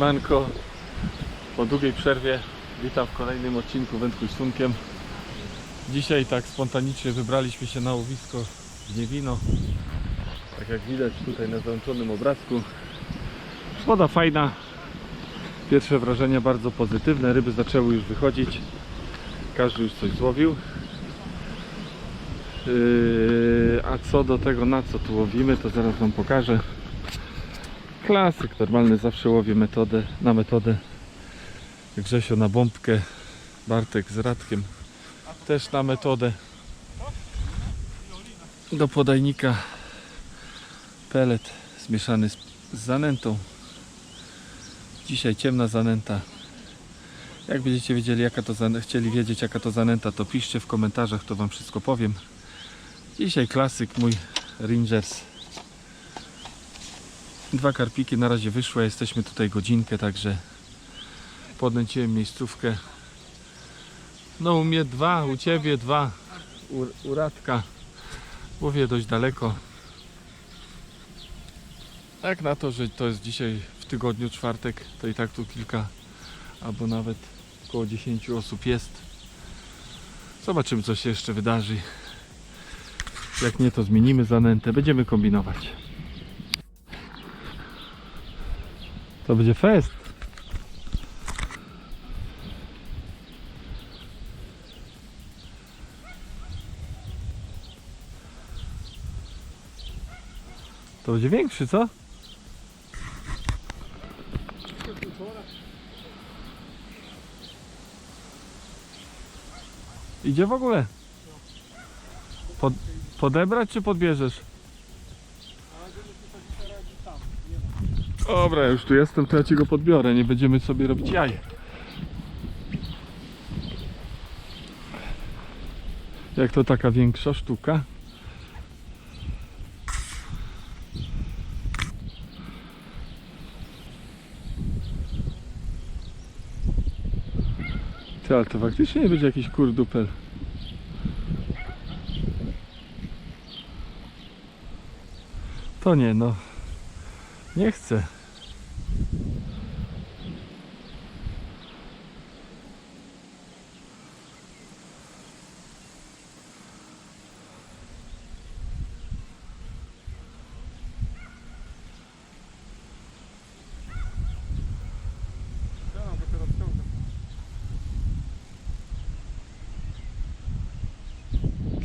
Siemanko, po długiej przerwie witam w kolejnym odcinku Wędkuj z. Dzisiaj tak spontanicznie wybraliśmy się na łowisko w Niewino. Tak jak widać tutaj na załączonym obrazku. Woda fajna. Pierwsze wrażenia bardzo pozytywne. Ryby zaczęły już wychodzić. Każdy już coś złowił. Yy, a co do tego na co tu łowimy, to zaraz Wam pokażę. Klasyk, normalny zawsze łowię metodę, na metodę. Grzesio na bombkę, Bartek z Radkiem też na metodę. Do podajnika pelet zmieszany z, z zanętą. Dzisiaj ciemna zanęta. Jak będziecie wiedzieli, jaka to zan- chcieli wiedzieć jaka to zanęta, to piszcie w komentarzach, to wam wszystko powiem. Dzisiaj klasyk mój Rangers. Dwa karpiki na razie wyszły, jesteśmy tutaj godzinkę, także podnęciłem miejscówkę. No u mnie dwa, u ciebie dwa, u, u Radka. Łowię dość daleko. Jak na to, że to jest dzisiaj w tygodniu czwartek, to i tak tu kilka, albo nawet około 10 osób jest. Zobaczymy co się jeszcze wydarzy. Jak nie to zmienimy zanętę, będziemy kombinować. To będzie fest. To będzie większy, co? Idzie w ogóle? Pod, podebrać czy podbierzesz? Dobra, już tu jestem, to ja ci go podbiorę. Nie będziemy sobie robić jaj. Jak to taka większa sztuka? Ty, ale to faktycznie nie będzie jakiś kurdupel. To nie, no. Nie chcę.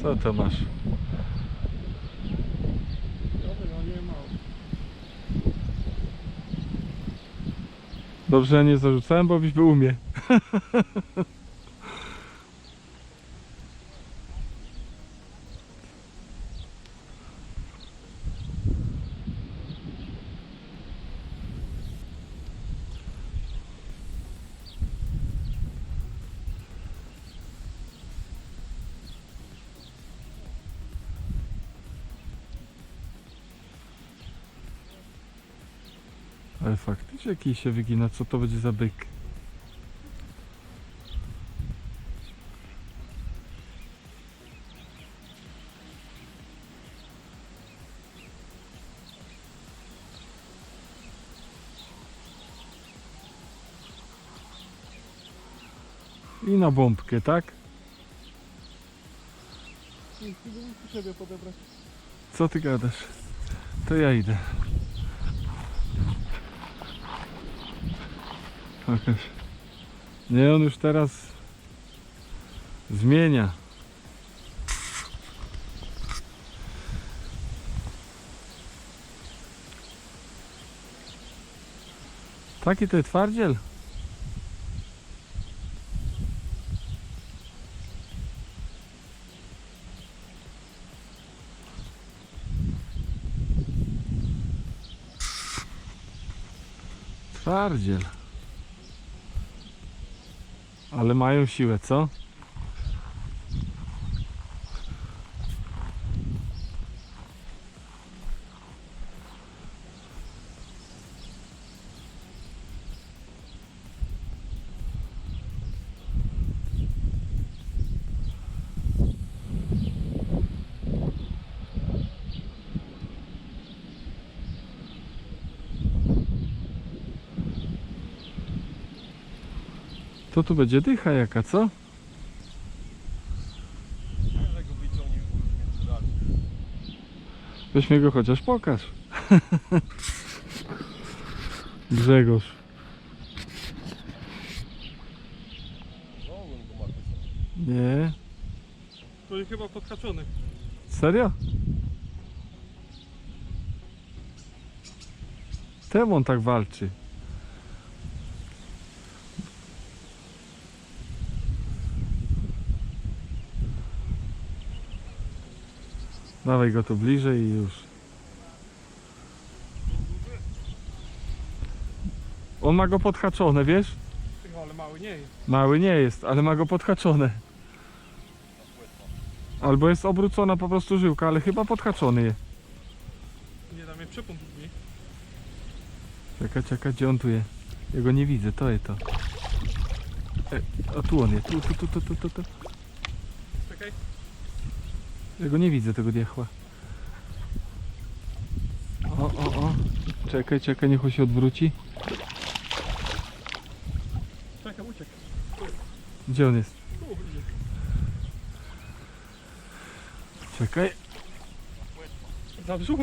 Co to masz? Dobrze, nie zarzucałem, bo byś był umie. Ale faktycznie jakiś się wygina, co to będzie za byk? I na bombkę, tak? Co ty gadasz? To ja idę. Pokaż. Nie, on już teraz zmienia. Taki to twardziel? Twardziel. Ale mają siłę, co? To tu będzie dycha jaka, co? Weź mnie go chociaż pokaż. Grzegorz. Nie. To jest chyba podhaczony. Serio? Temu on tak walczy. Dawaj go tu bliżej i już. On ma go podhaczone, wiesz? Tylko, ale mały nie jest. Mały nie jest, ale ma go podhaczone. Albo jest obrócona po prostu żyłka, ale chyba podhaczony jest. Nie dam mnie przepąd mi. Czekaj, czekaj, gdzie on tu jest? Ja go nie widzę, to jest to. E, a tu on jest, tu, tu, tu, tu, tu, tu, tu. Ja go nie widzę, tego diachła. O, o, o. Czekaj, czekaj, niech on się odwróci. Czekaj, uciekł. Gdzie on jest? Czekaj. Za brzuch.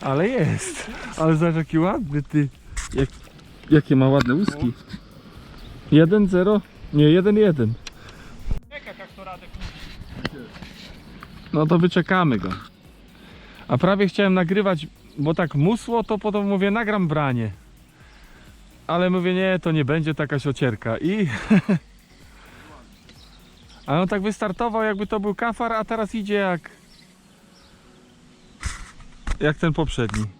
Ale jest. Ale zobacz jaki ładny ty. Jak, jakie ma ładne łuski. 1-0? Nie, 1-1. No to wyczekamy go. A prawie chciałem nagrywać, bo tak musło, to potem mówię, nagram branie. Ale mówię, nie, to nie będzie taka siocierka. I... A on tak wystartował, jakby to był kafar, a teraz idzie jak... Jak ten poprzedni.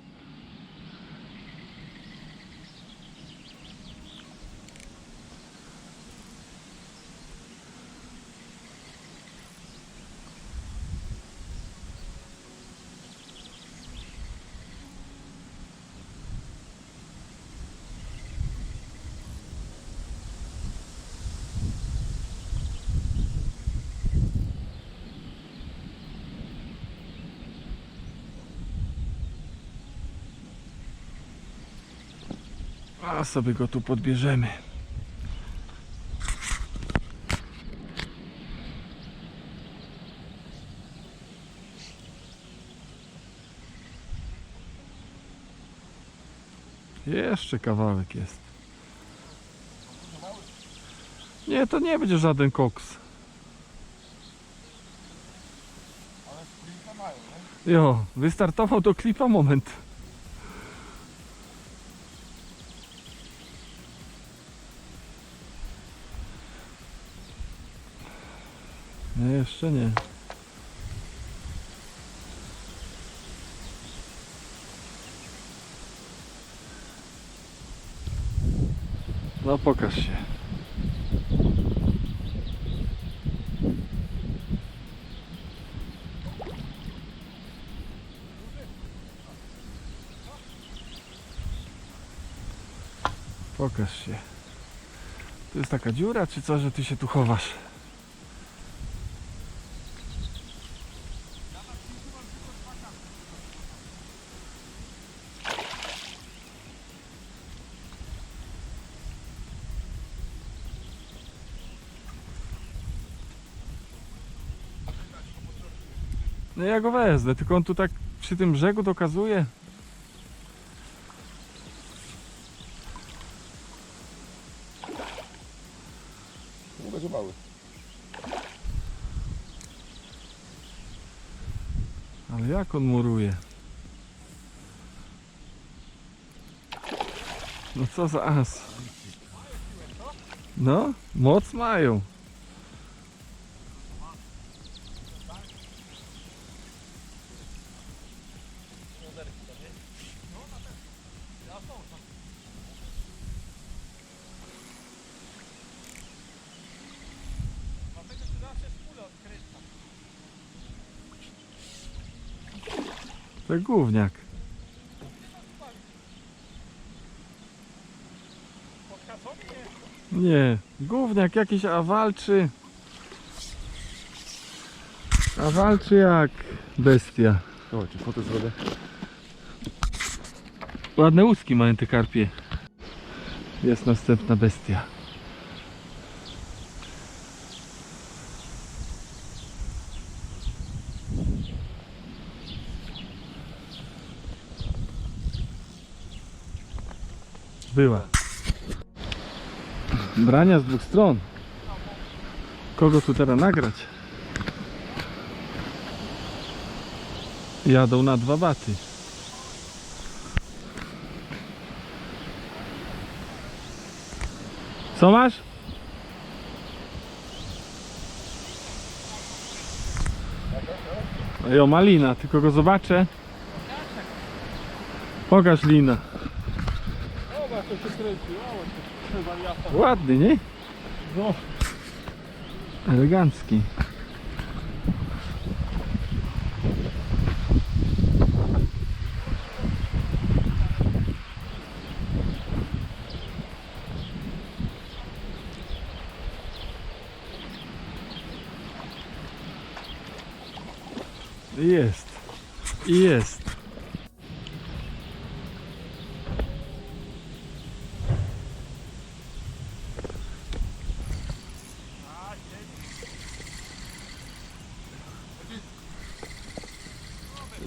A sobie go tu podbierzemy. Jeszcze kawałek jest. Nie, to nie będzie żaden koks. Ale sprinta mają, nie? Jo, wystartował do klipa moment. Jeszcze nie. No pokaż się. Pokaż się. Tu jest taka dziura, czy co, że ty się tu chowasz? No ja go wezmę, tylko on tu tak przy tym brzegu dokazuje. Nie będzie mały. Ale jak on muruje? No co za as? No, moc mają. To gówniak. Nie? Nie, gówniak jakiś, a walczy. A walczy jak bestia. Chodź, fotę zrobię. Ładne łuski mają te karpie. Jest następna bestia. Była. Brania z dwóch stron. Kogo tu teraz nagrać? Jadą na dwa baty. Co masz? Jo, malina, tylko go zobaczę. Pokaż lina. Ładny, nie? No, Elegancki. Jest. I Jest.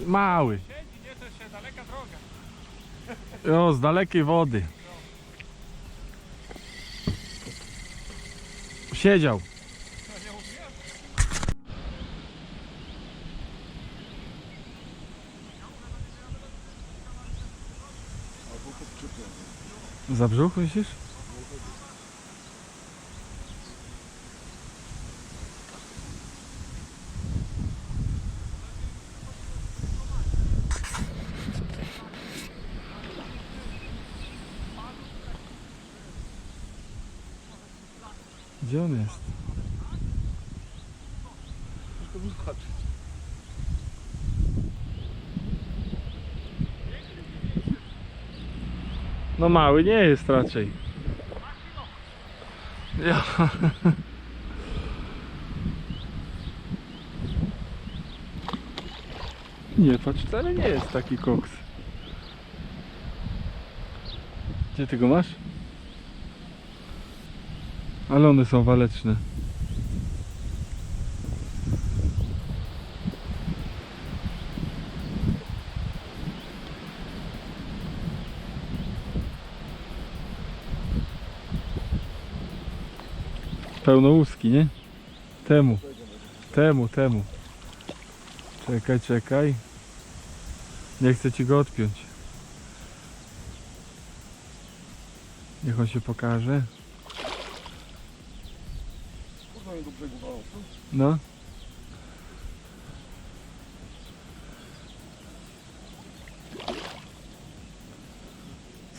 Mały. daleka droga. O, z dalekiej wody. Siedział. No. Za brzuch myślisz? Gdzie on jest? To wystarczy. No mały nie jest raczej. Ja. Nie, patrz, wcale nie jest taki koks. Gdzie ty go masz? Ale one są waleczne. Pełnołuski, nie? Temu. Temu, temu. Czekaj, czekaj. Nie chcę ci go odpiąć. Niech on się pokaże. No.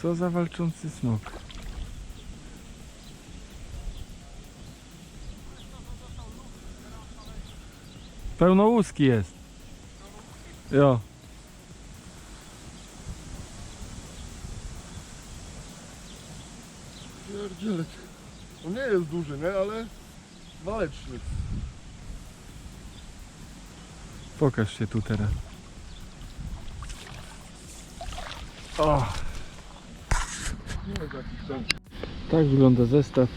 Co za walczący smok. Pełnołuski jest. Jo. Pierdzielek. On nie jest duży, nie? Ale waleczny. Pokaż się tu teraz. O, tak wygląda zestaw.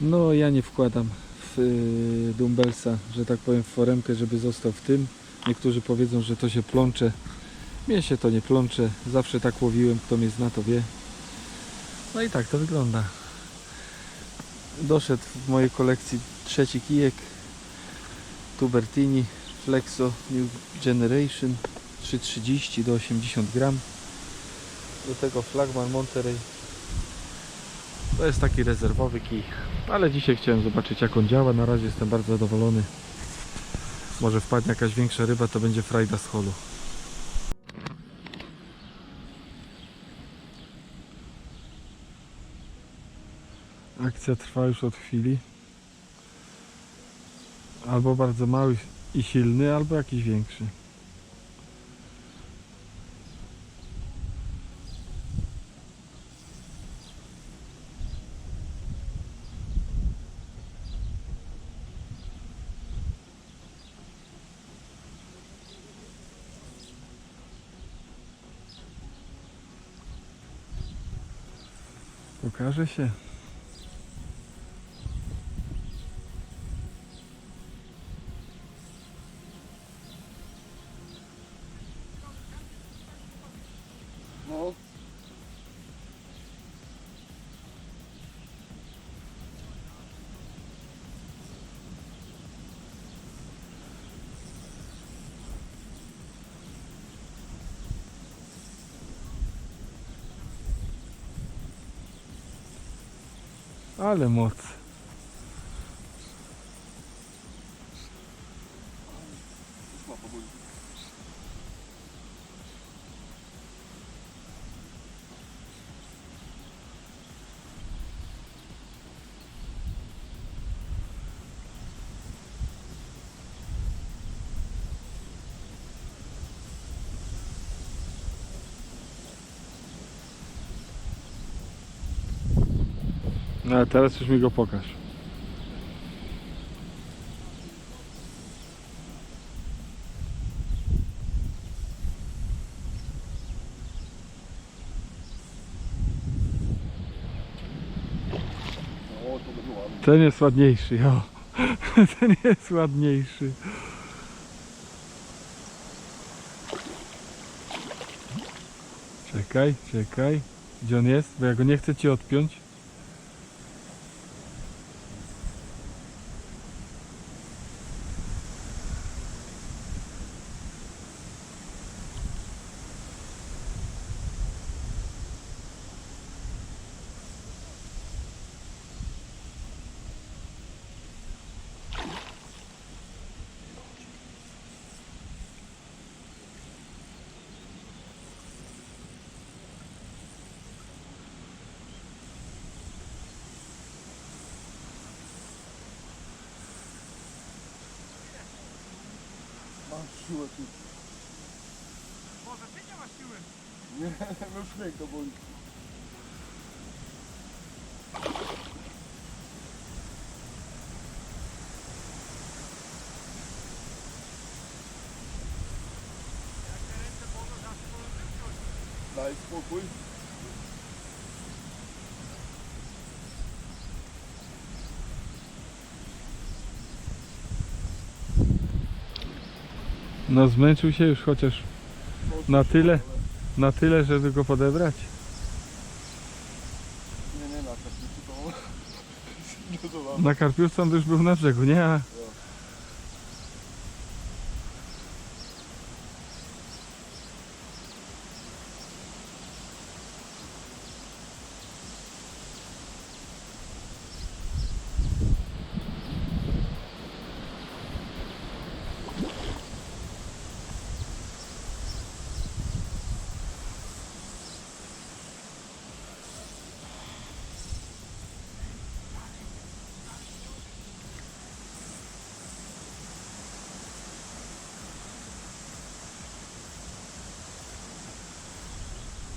No ja nie wkładam w y, dumbbellsa, że tak powiem w foremkę, żeby został w tym. Niektórzy powiedzą, że to się plącze. Mnie się to nie plącze. Zawsze tak łowiłem, kto mnie zna to wie. No i tak to wygląda. Doszedł w mojej kolekcji trzeci kijek. Tubertini Flexo New Generation 330 do 80 gram. Do tego Flagman Monterey. To jest taki rezerwowy kij. Ale dzisiaj chciałem zobaczyć jak on działa. Na razie jestem bardzo zadowolony. Może wpadnie jakaś większa ryba, to będzie frajda z holu. Akcja trwa już od chwili. Albo bardzo mały i silny, albo jakiś większy. Pokaże się. Ale Teraz już mi go pokaż. Ten jest ładniejszy, jo. Ten jest ładniejszy. Czekaj, czekaj. Gdzie on jest? Bo ja go nie chcę ci odpiąć. Mam siłę tu. Może ty nie masz siły? Nie, no już mnie to boli. Jak te ręce bolą, zawsze bolą szybkość. Daj spokój. No zmęczył się już chociaż Na tyle? na tyle, żeby go podebrać. Nie, nie, na mam. Na karpiówce on już był na brzegu, nie? A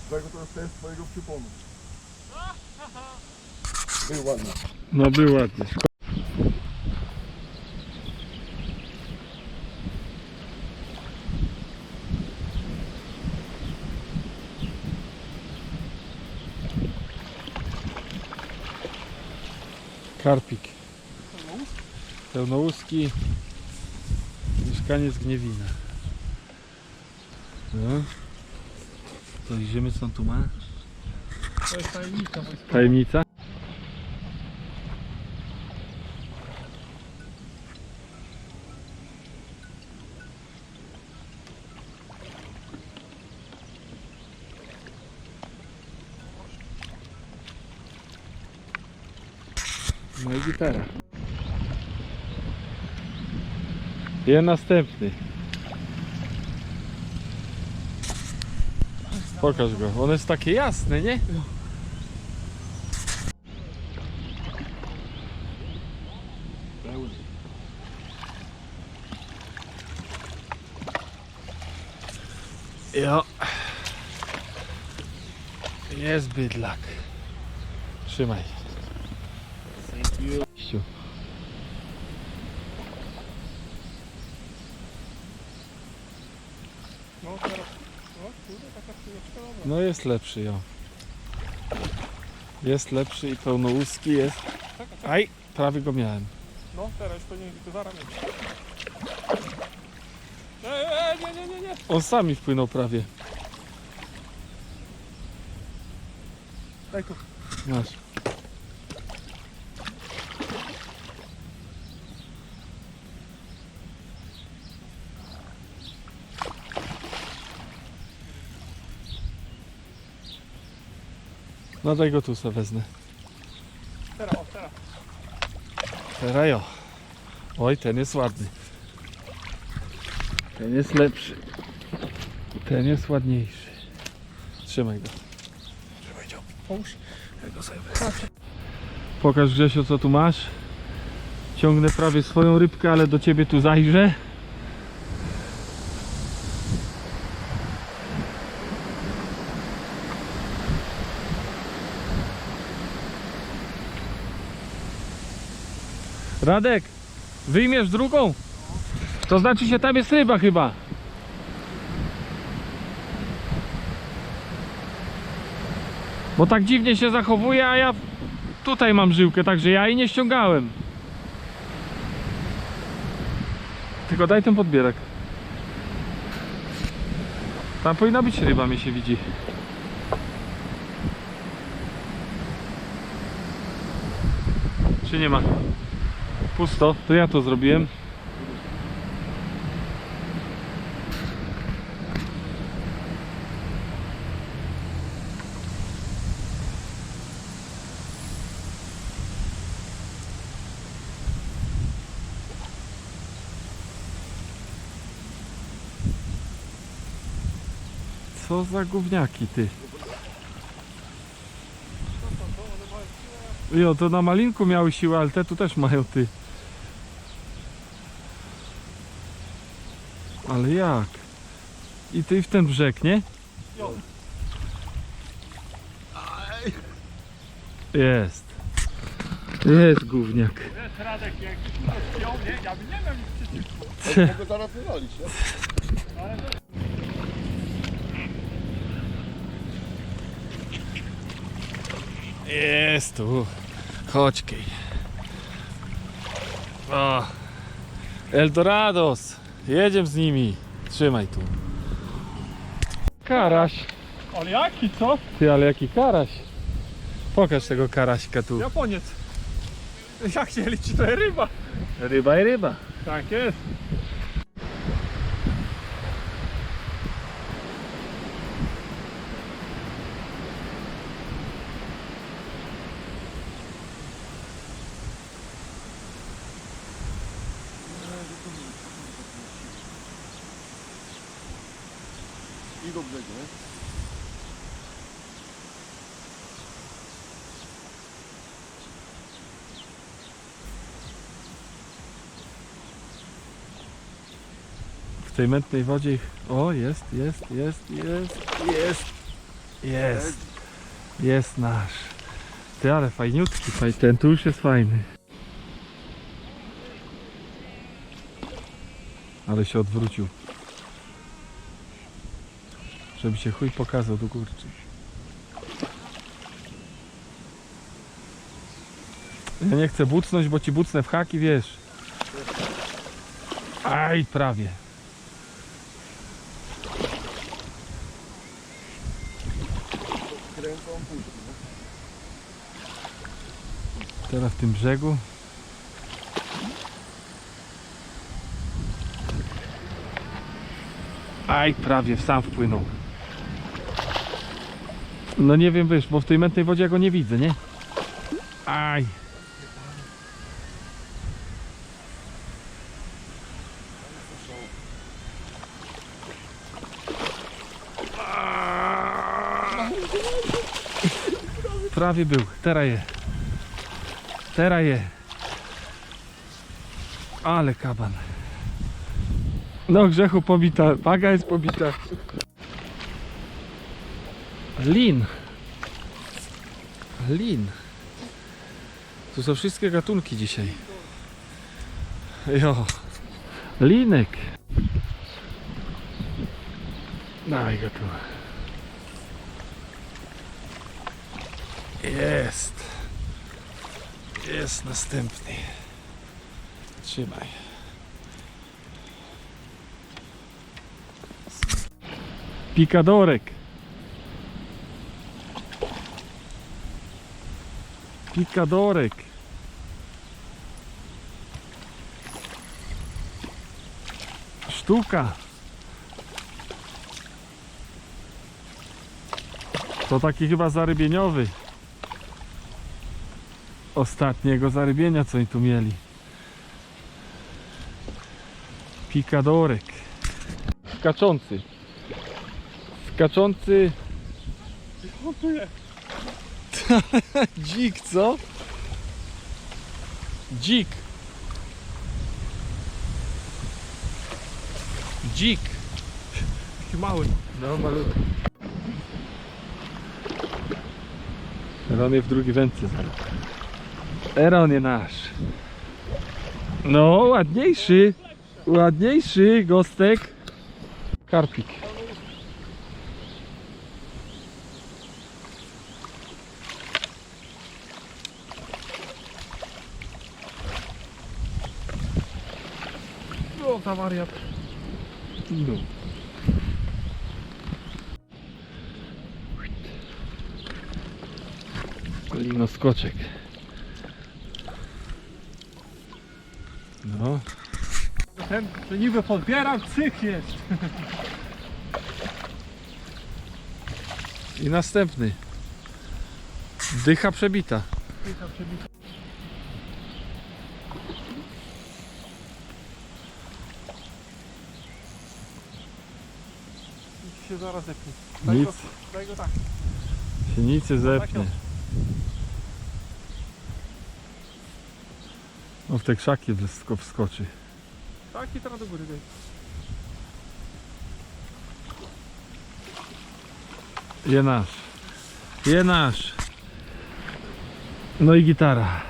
Dlatego to jest twojego przyponu. Był ładny. No był. Szko- Karpik. Pełnołuski. Mieszkaniec Gniewina. No. To idziemy co tu ma? To jest tajemnica. Tajemnica? No i gitara. Następny. Pokaż go. On jest takie jasne, nie? Jo. Jest bydlak. Trzymaj. Ściu. No teraz, no kurde, taka chwileczka dobra. No jest lepszy, jo. Jest lepszy i pełnołuski jest. Aj, prawie go miałem. No teraz powinien to zaraz mieć. Ej, ej, nie, nie, nie, nie. On sami wpłynął prawie. Daj tu. Masz. No daj go tu sobie wezmę. Teraz, o, Teraz jo. Oj, ten jest ładny. Ten jest lepszy. Ten jest ładniejszy. Trzymaj go. Trzymaj go. Połóż. Ja go sobie wezmę. Pokaż Grzesio co tu masz. Ciągnę prawie swoją rybkę, ale do ciebie tu zajrzę. Radek, wyjmiesz drugą? To znaczy się tam jest ryba chyba. Bo tak dziwnie się zachowuje, a ja tutaj mam żyłkę, także ja jej nie ściągałem. Tylko daj ten podbierak. Tam powinna być ryba, mi się widzi. Czy nie ma? Pusto, to ja to zrobiłem. Co za gówniaki ty? Jo, to na malinku miały siłę, ale te tu też mają ty. Ale jak? I ty w ten brzeg, nie? Jest. Jest gówniak. Wiesz, Radek, jak nie? Ja nie miał nic przeciwko. Mogę zaraz wywalić, nie? Jest tu. Chodź, Kej. O. Jedziemy z nimi. Trzymaj tu. Karaś. Ale jaki, co? Ty, ale jaki karaś. Pokaż tego karaśka tu. Japoniec. Jak się liczy, to jest ryba. Ryba i ryba. Tak jest. I do brzegu, nie? W tej mętnej wodzie. O, jest, jest, jest, jest, jest. Jest. Jest nasz. Ty, ale fajniutki. faj- Ten tu już jest fajny. Ale się odwrócił. Żeby się chuj pokazał do kurczy. Ja nie chcę bucnąć, bo ci bucnę w haki, wiesz. Aj, prawie. Teraz w tym brzegu. Aj, prawie sam wpłynął. No nie wiem, wiesz, bo w tej mętnej wodzie ja go nie widzę, nie? Aj. Prawie był, teraz je. Teraz je. Ale kaban. No grzechu pobita, waga jest pobita. Lin. Lin. Tu są wszystkie gatunki dzisiaj. Jo. Linek. Dawaj go tu. Jest. Jest następny. Trzymaj. Pikadorek. Pikadorek. Sztuka. To taki chyba zarybieniowy ostatniego zarybienia, co oni tu mieli. Pikadorek. Skaczący. Skaczący. Dzik, co? Dzik. Dzik. Mały. No, malutki. Rany w drugiej wędce zaraz. Eron je nasz. No, ładniejszy. Ładniejszy gostek. Karpik. O, ta wariat. No. Lino skoczek. No, Ten, to niby podbieram, cyk jest. i następny. Dycha przebita. Kilka przebitych. Nic się zaraz zepnie. Daj Nic go, daj go tak. się nic nie zepnie. O, w te krzaki wszystko wskoczy. Tak i teraz do góry. Je nasz. Je nasz. No i gitara.